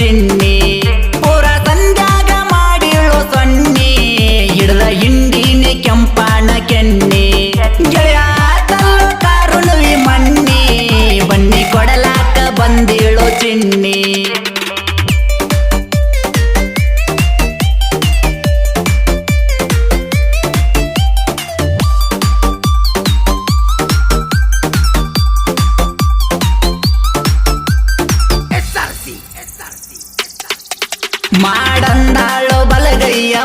didn't. తండాలో బలగయ్య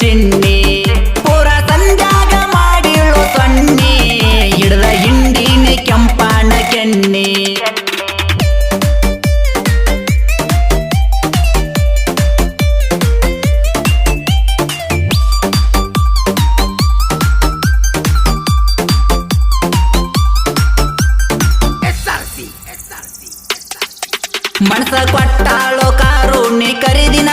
ಚಿನ್ನಿ ಪೂರ ಸಂಜಾಗ ಮಾಡಿಳು ಸೊನ್ನಿ ಹಿಡ್ದ ಹಿಂಡಿನ ಕೆಂಪಣ ಕೆನ್ನಿ. ಮನಸ ಕೊಟ್ಟಾಳೋ ಕಾರು ನೀ ಕರಿದಿನ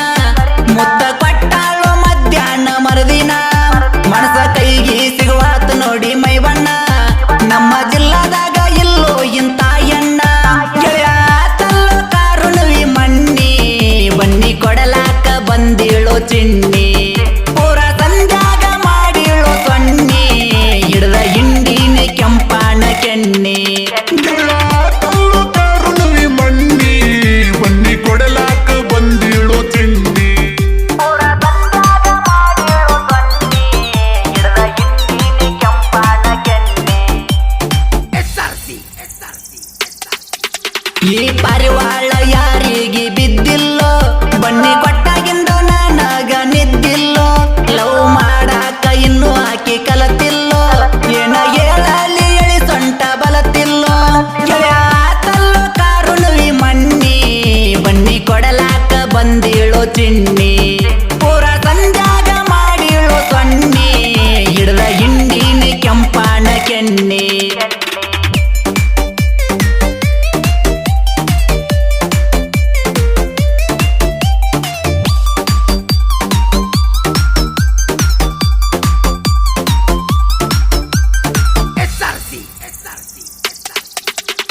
ಈ ಪರಿವಾಳ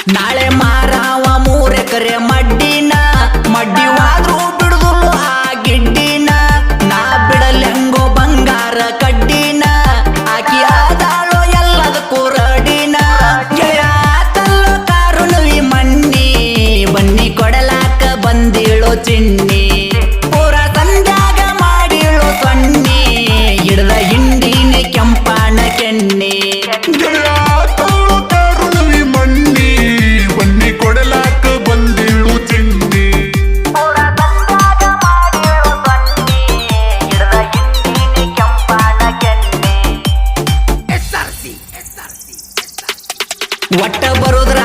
ನಾಳೆ ಮಾರಾವ ಮೂರೆಕರೆ ಮಡ್ಡಿನ. ಮಡ್ಡಿವಾದ್ರೂ ಬಿಡುದು ಆ ಗಿಡ್ಡಿನ. ನಾ ಬಿಡಲ್ಲೆಂಗೋ ಬಂಗಾರ ಕಡ್ಡಿನ. ಆಕಿ ಆದಾಳೋ ಎಲ್ಲದಕ್ಕೂ ರಡಿನ ಕಾರು ಮಣ್ಣಿ. ಬನ್ನಿ ಕೊಡಲಾಕ ಬಂದಿಳೋ ಚಿಣ್ಣಿ. ಒಟ್ಟ ಬರೋದ್ರ